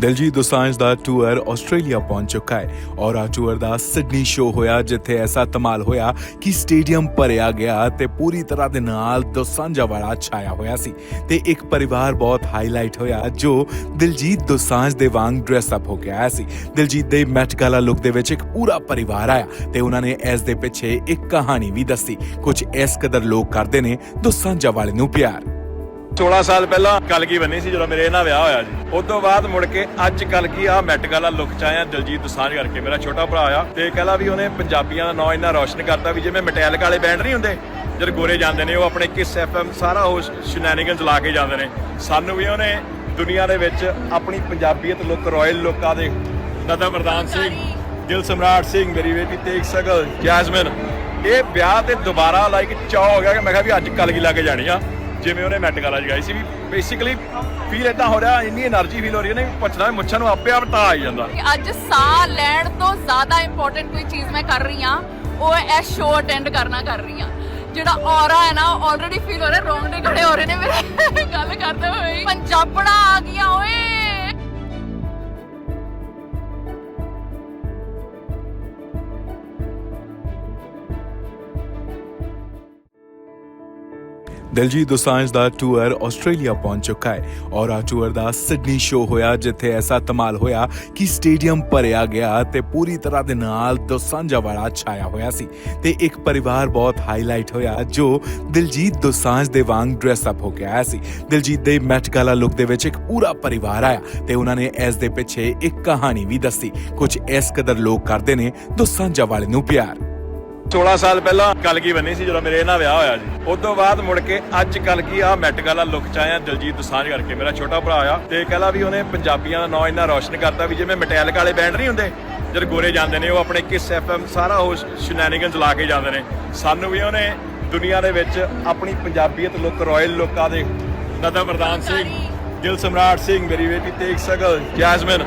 ਦਿਲਜੀਤ ਦੋਸਾਂਝ ਦਾ tour Australia ਪਹੁੰਚ ਚੁੱਕਾ ਹੈ ਔਰ ਆ ਟੂਰ ਦਾ ਸਿਡਨੀ ਸ਼ੋ ਹੋਇਆ, ਜਿੱਥੇ ਐਸਾ ਧਮਾਲ ਹੋਇਆ ਕਿ ਸਟੇਡੀਅਮ ਭਰਿਆ ਗਿਆ ਤੇ ਪੂਰੀ ਤਰ੍ਹਾਂ ਦੇ ਨਾਲ ਦੋਸਾਂਝਾ ਵਾਲਾ ਛਾਇਆ ਹੋਇਆ ਸੀ ਤੇ ਇੱਕ ਪਰਿਵਾਰ ਬਹੁਤ ਹਾਈਲਾਈਟ ਹੋਇਆ ਜੋ ਦਿਲਜੀਤ ਦੋਸਾਂਝ ਦੇ ਵਾਂਗ ਡਰੈਸ ਅਪ ਹੋ ਕੇ ਆਇਆ ਸੀ। ਦਿਲਜੀਤ ਦੇ ਮੈਟ ਗਾਲਾ ਲੁੱਕ ਦੇ ਵਿੱਚ ਇੱਕ ਪੂਰਾ ਪਰਿਵਾਰ ਆਇਆ ਤੇ ਉਹਨਾਂ ਨੇ ਇਸ ਦੇ ਪਿੱਛੇ ਇੱਕ ਕਹਾਣੀ ਵੀ ਦੱਸੀ। ਕੁਝ ਇਸ ਕਦਰ ਲੋਕ ਕਰਦੇ ਨੇ ਦੋਸਾਂਝਾ ਵਾਲੇ ਨੂੰ ਪਿਆਰ। 16 ਸਾਲ ਪਹਿਲਾਂ ਕਲਗੀ ਬੰਨੀ ਸੀ ਜਦੋਂ ਮੇਰੇ ਨਾਲ ਵਿਆਹ ਹੋਇਆ ਜੀ। ਉਸ ਤੋਂ ਬਾਅਦ ਮੁੜ ਕੇ ਅੱਜ ਕਲਗੀ ਆ ਮੈਟ ਵਾਲਾ ਲੁੱਕ ਚ ਆਇਆ ਦਿਲਜੀਤ ਦੋਸਾਂਝ ਕਰਕੇ ਮੇਰਾ ਛੋਟਾ ਭਰਾ ਆ। ਤੇ ਕਹਿੰਦਾ ਵੀ ਉਹਨੇ ਪੰਜਾਬੀਆਂ ਦਾ ਨਾਂ ਇੰਨਾ ਰੌਸ਼ਨ ਕਰਤਾ ਵੀ ਜਿਵੇਂ ਮਟੈਲਕ ਵਾਲੇ ਬੈਂਡ ਨਹੀਂ ਹੁੰਦੇ ਜਦ ਗੋਰੇ ਜਾਂਦੇ ਨੇ ਉਹ ਆਪਣੇ ਕਿਸ ਐਫਐਮ ਸਾਰਾ ਉਹ ਸ਼ਨੈਨਿਗਨਸ ਲਾ ਕੇ ਜਾਂਦੇ ਨੇ। ਸਾਨੂੰ ਵੀ ਉਹਨੇ ਦੁਨੀਆ ਦੇ ਵਿੱਚ ਆਪਣੀ ਪੰਜਾਬੀਅਤ ਲੁੱਕ ਰਾਇਲ ਲੋਕਾਂ ਦੇ ਨਦਮ ਮਰਦਾਨ ਸਿੰਘ ਦਿਲ ਸਮਰਾਟ ਸਿੰਘ ਮੇਰੀ ਬੇਟੀ ਤੇਗ ਸਗਲ ਜੈਸਮਿਨ। ਇਹ ਵਿਆਹ ਤੇ ਦੁਬਾਰਾ ਲਾਈਕ ਚਾਹ ਹੋ ਗਿਆ ਕਿ ਮੈਂ ਕਿਹਾ ਵੀ ਅੱਜ ਕਲਗੀ ਲਾ ਕੇ ਜਾਣੀ ਆ। ਜਿਵੇਂ ਉਹਨੇ ਮੈਟ ਗਾਲਾ ਜਗਾਈ ਸੀ ਵੀ ਬੇਸਿਕਲੀ ਫੀਲ ਇਦਾਂ ਹੋ ਰਿਹਾ, ਇੰਨੀ એનર્ਜੀ ਫੀਲ ਹੋ ਰਹੀ ਹੈ ਨਾ ਪਛੜਾ ਮੁੱਛਾਂ ਨੂੰ ਆਪੇ ਆਪ ਤਾਂ ਆ ਜਾਂਦਾ। ਅੱਜ ਸਾਹ ਲੈਣ ਤੋਂ ਜ਼ਿਆਦਾ ਇੰਪੋਰਟੈਂਟ ਕੋਈ ਚੀਜ਼ ਮੈਂ ਕਰ ਰਹੀ ਆ ਉਹ ਐ ਸ਼ੋਅ ਅਟੈਂਡ ਕਰਨਾ ਕਰ ਰਹੀ ਆ ਜਿਹੜਾ ਔਰਾ ਹੈ ਨਾ ਆਲਰੇਡੀ ਫੀਲ ਹੋ ਰਿਹਾ ਰੋਂਗਟੇ ਖੜੇ ਹੋ ਰਹੇ ਨੇ ਮੇਰੇ। ਗੱਲ ਕਰਦੇ ਹੋਏ ਪੰਜਾਬੜਾ ਆ ਗਿਆ, ਓਏ! ਦਿਲਜੀਤ ਦੋਸਾਂਝ ਦਾ ਟੂਰ ਆਸਟ੍ਰੇਲੀਆ ਪਹੁੰਚ ਚੁੱਕਾ ਹੈ ਔਰ ਆ ਟੂਰ ਦਾ ਸਿਡਨੀ ਸ਼ੋ ਹੋਇਆ, ਜਿੱਥੇ ਐਸਾ ਧਮਾਲ ਹੋਇਆ ਕਿ ਸਟੇਡੀਅਮ ਭਰਿਆ ਗਿਆ ਤੇ ਪੂਰੀ ਤਰ੍ਹਾਂ ਦੇ ਨਾਲ ਦੋਸਾਂਝਾ ਵਾਲਾ ਛਾਇਆ ਹੋਇਆ ਸੀ ਤੇ ਇੱਕ ਪਰਿਵਾਰ ਬਹੁਤ ਹਾਈਲਾਈਟ ਹੋਇਆ ਜੋ ਦਿਲਜੀਤ ਦੋਸਾਂਝ ਦੇ ਵਾਂਗ ਡਰੈਸ ਅਪ ਹੋ ਕੇ ਆਇਆ ਸੀ। ਦਿਲਜੀਤ ਦੇ ਮੈਟ ਗਾਲਾ ਲੁੱਕ ਦੇ ਵਿੱਚ ਇੱਕ ਪੂਰਾ ਪਰਿਵਾਰ ਆਇਆ ਤੇ ਉਹਨਾਂ ਨੇ ਇਸ ਦੇ ਪਿੱਛੇ ਇੱਕ ਕਹਾਣੀ ਵੀ ਦੱਸੀ। ਕੁਝ ਇਸ ਕਦਰ ਲੋਕ ਕਰਦੇ ਨੇ ਦੋਸਾਂਝਾ ਵਾਲੇ ਨੂੰ ਪਿਆਰ। 16 ਸਾਲ ਪਹਿਲਾਂ ਕਲਗੀ ਬੰਨੀ ਸੀ ਜਦੋਂ ਮੇਰੇ ਨਾਲ ਵਿਆਹ ਹੋਇਆ ਜੀ। ਉਸ ਤੋਂ ਬਾਅਦ ਮੁੜ ਕੇ ਅੱਜ ਕਲਗੀ ਆ ਮੈਟ ਵਾਲਾ ਲੁੱਕ ਚ ਆਇਆ ਦਿਲਜੀਤ ਦੋਸਾਂਝ ਕਰਕੇ ਮੇਰਾ ਛੋਟਾ ਭਰਾ ਆ। ਤੇ ਕਹਿੰਦਾ ਵੀ ਉਹਨੇ ਪੰਜਾਬੀਆਂ ਦਾ ਨਾਂ ਇੰਨਾ ਰੌਸ਼ਨ ਕਰਤਾ ਵੀ ਜਿਵੇਂ ਮਟੈਲਕ ਵਾਲੇ ਬੈਂਡ ਨਹੀਂ ਹੁੰਦੇ ਜਦ ਗੋਰੇ ਜਾਂਦੇ ਨੇ ਉਹ ਆਪਣੇ ਕਿਸ ਐਫਐਮ ਸਾਰਾ ਉਹ ਸ਼ਨੈਨਿਗਨਸ ਲਾ ਕੇ ਜਾਂਦੇ ਨੇ। ਸਾਨੂੰ ਵੀ ਉਹਨੇ ਦੁਨੀਆ ਦੇ ਵਿੱਚ ਆਪਣੀ ਪੰਜਾਬੀਅਤ ਲੁੱਕ ਰਾਇਲ ਲੋਕਾਂ ਦੇ ਨਦਮ ਮਰਦਾਨ ਸਿੰਘ ਦਿਲ ਸਮਰਾਟ ਸਿੰਘ ਮੇਰੀ ਬੇਟੀ ਤੇਗ ਸਗਲ ਜੈਸਮਿਨ।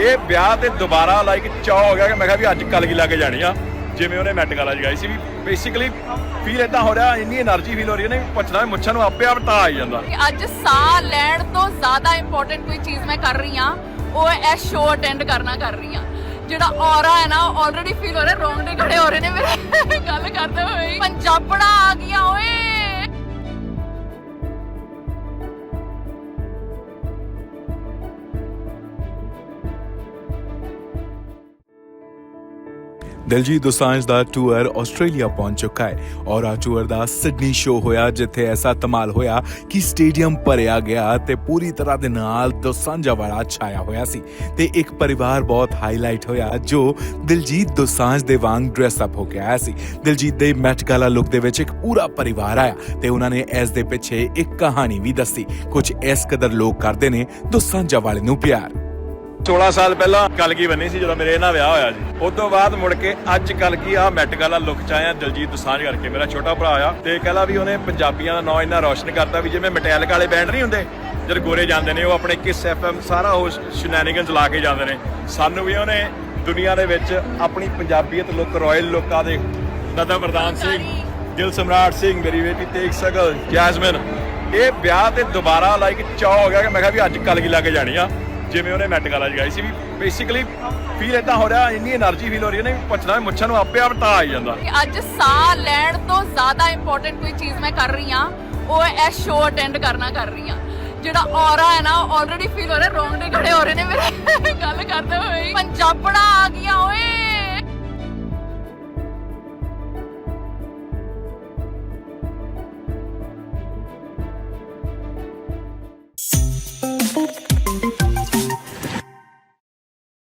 ਇਹ ਵਿਆਹ ਤੇ ਦੁਬਾਰਾ ਲਾਈਕ ਚਾਹ ਹੋ ਗਿਆ ਕਿ ਮੈਂ ਕਿਹਾ ਵੀ ਅੱਜ ਕਲਗੀ ਲਾ ਕੇ ਜਾਣੀ ਆ। ਜਿਵੇਂ ਉਹਨੇ ਮੈਟ ਗਾਲਾ ਜਗਾਈ ਸੀ ਵੀ ਬੇਸਿਕਲੀ ਫੀਲ ਇਦਾਂ ਹੋ ਰਿਹਾ, ਇੰਨੀ એનર્ਜੀ ਫੀਲ ਹੋ ਰਹੀ ਹੈ ਨਾ ਪਛੜਾ ਮੁੱਛਾਂ ਨੂੰ ਆਪੇ ਆਪ ਤਾਂ ਆ ਜਾਂਦਾ। ਅੱਜ ਸਾਹ ਲੈਣ ਤੋਂ ਜ਼ਿਆਦਾ ਇੰਪੋਰਟੈਂਟ ਕੋਈ ਚੀਜ਼ ਮੈਂ ਕਰ ਰਹੀ ਆ ਉਹ ਇਹ ਸ਼ੋਅ ਅਟੈਂਡ ਕਰਨਾ ਕਰ ਰਹੀ ਆ ਜਿਹੜਾ ਔਰਾ ਹੈ ਨਾ ਆਲਰੇਡੀ ਫੀਲ ਹੋ ਰਿਹਾ ਰੋਂਗਟੇ ਖੜੇ ਹੋ ਰਹੇ ਨੇ ਮੇਰੇ। ਗੱਲ ਕਰਦੇ ਹੋਏ ਪੰਜਾਬੜਾ ਆ ਗਿਆ, ਓਏ! ਦਿਲਜੀਤ ਦੋਸਾਂਝ ਦਾ ਟੂਰ ਆਸਟ੍ਰੇਲੀਆ ਪਹੁੰਚ ਚੁੱਕਾ ਹੈ ਔਰ ਆ ਟੂਰ ਦਾ ਸਿਡਨੀ ਸ਼ੋ ਹੋਇਆ, ਜਿੱਥੇ ਐਸਾ ਧਮਾਲ ਹੋਇਆ ਕਿ ਸਟੇਡੀਅਮ ਭਰਿਆ ਗਿਆ ਤੇ ਪੂਰੀ ਤਰ੍ਹਾਂ ਦੇ ਨਾਲ ਦੋਸਾਂਝਾ ਵਾਲਾ ਛਾਇਆ ਹੋਇਆ ਸੀ ਤੇ ਇੱਕ ਪਰਿਵਾਰ ਬਹੁਤ ਹਾਈਲਾਈਟ ਹੋਇਆ ਜੋ ਦਿਲਜੀਤ ਦੋਸਾਂਝ ਦੇ ਵਾਂਗ ਡਰੈਸ ਅਪ ਹੋ ਕੇ ਆਇਆ ਸੀ। ਦਿਲਜੀਤ ਦੇ ਮੈਟ ਗਾਲਾ ਲੁੱਕ ਦੇ ਵਿੱਚ ਇੱਕ ਪੂਰਾ ਪਰਿਵਾਰ ਆਇਆ ਤੇ ਉਹਨਾਂ ਨੇ ਇਸ ਦੇ ਪਿੱਛੇ ਇੱਕ ਕਹਾਣੀ ਵੀ ਦੱਸੀ। ਕੁਝ ਇਸ ਕਦਰ ਲੋਕ ਕਰਦੇ ਨੇ ਦੋਸਾਂਝਾ ਵਾਲੇ ਨੂੰ ਪਿਆਰ। 16 ਸਾਲ ਪਹਿਲਾਂ ਕਲਗੀ ਬੰਨੀ ਸੀ ਜਦੋਂ ਮੇਰੇ ਨਾਲ ਵਿਆਹ ਹੋਇਆ ਜੀ। ਉਸ ਤੋਂ ਬਾਅਦ ਮੁੜ ਕੇ ਅੱਜ ਕਲਗੀ ਆ ਮੈਟ ਵਾਲਾ ਲੁੱਕ ਚ ਆਇਆ ਦਿਲਜੀਤ ਦੋਸਾਂਝ ਕਰਕੇ। ਮੇਰਾ ਛੋਟਾ ਭਰਾ ਆ ਤੇ ਕਹਿੰਦਾ ਵੀ ਉਹਨੇ ਪੰਜਾਬੀਆਂ ਦਾ ਨਾਂ ਇੰਨਾ ਰੌਸ਼ਨ ਕਰਤਾ ਵੀ ਜਿਵੇਂ ਮਟੈਲਕ ਵਾਲੇ ਬੈਂਡ ਨਹੀਂ ਹੁੰਦੇ ਜਦ ਗੋਰੇ ਜਾਂਦੇ ਨੇ ਉਹ ਆਪਣੇ ਕਿਸ ਐਫਐਮ ਸਾਰਾ ਉਹ ਸ਼ਨੈਨਿਗਨਸ ਲਾ ਕੇ ਜਾਂਦੇ ਨੇ। ਸਾਨੂੰ ਵੀ ਉਹਨੇ ਦੁਨੀਆ ਦੇ ਵਿੱਚ ਆਪਣੀ ਪੰਜਾਬੀਅਤ ਲੁੱਕ ਰਾਇਲ ਲੋਕਾਂ ਦੇ ਨਦਮ ਮਰਦਾਨ ਸਿੰਘ ਦਿਲ ਸਮਰਾਟ ਸਿੰਘ ਮੇਰੀ ਬੇਟੀ ਤੇਗ ਸਗਲ ਜੈਸਮਿਨ। ਇਹ ਵਿਆਹ ਤੇ ਦੁਬਾਰਾ ਲਾਈਕ ਚਾਹ ਹੋ ਗਿਆ ਕਿ ਮੈਂ ਕਿਹਾ ਵੀ ਅੱਜ ਕਲਗੀ ਲਾ ਕੇ ਜਾਣੀ ਆ। ਜਿਵੇਂ ਉਹਨੇ ਮੈਟ ਗਾਲਾ ਜਗਾਈ ਸੀ ਵੀ ਬੇਸਿਕਲੀ ਫੀਲ ਇਦਾਂ ਹੋ ਰਿਹਾ, ਇੰਨੀ એનર્ਜੀ ਫੀਲ ਹੋ ਰਹੀ ਹੈ ਨਾ ਪਛਣਾ ਮੁੱਛਾਂ ਨੂੰ ਆਪੇ ਆਪ ਤਾਂ ਆ ਜਾਂਦਾ। ਅੱਜ ਸਾਹ ਲੈਣ ਤੋਂ ਜ਼ਿਆਦਾ ਇੰਪੋਰਟੈਂਟ ਕੋਈ ਚੀਜ਼ ਮੈਂ ਕਰ ਰਹੀ ਆ ਉਹ ਐ ਸ਼ੋਅ ਅਟੈਂਡ ਕਰਨਾ ਕਰ ਰਹੀ ਆ ਜਿਹੜਾ ਔਰਾ ਹੈ ਨਾ ਆਲਰੇਡੀ ਫੀਲ ਹੋ ਰਿਹਾ, ਰੋਂਗਟੇ ਖੜੇ ਹੋ ਰਹੇ ਨੇ ਮੇਰੇ। ਗੱਲ ਕਰਦੇ ਹੋਏ ਪੰਜਾਬੜਾ ਆ ਗਿਆ, ਓਏ!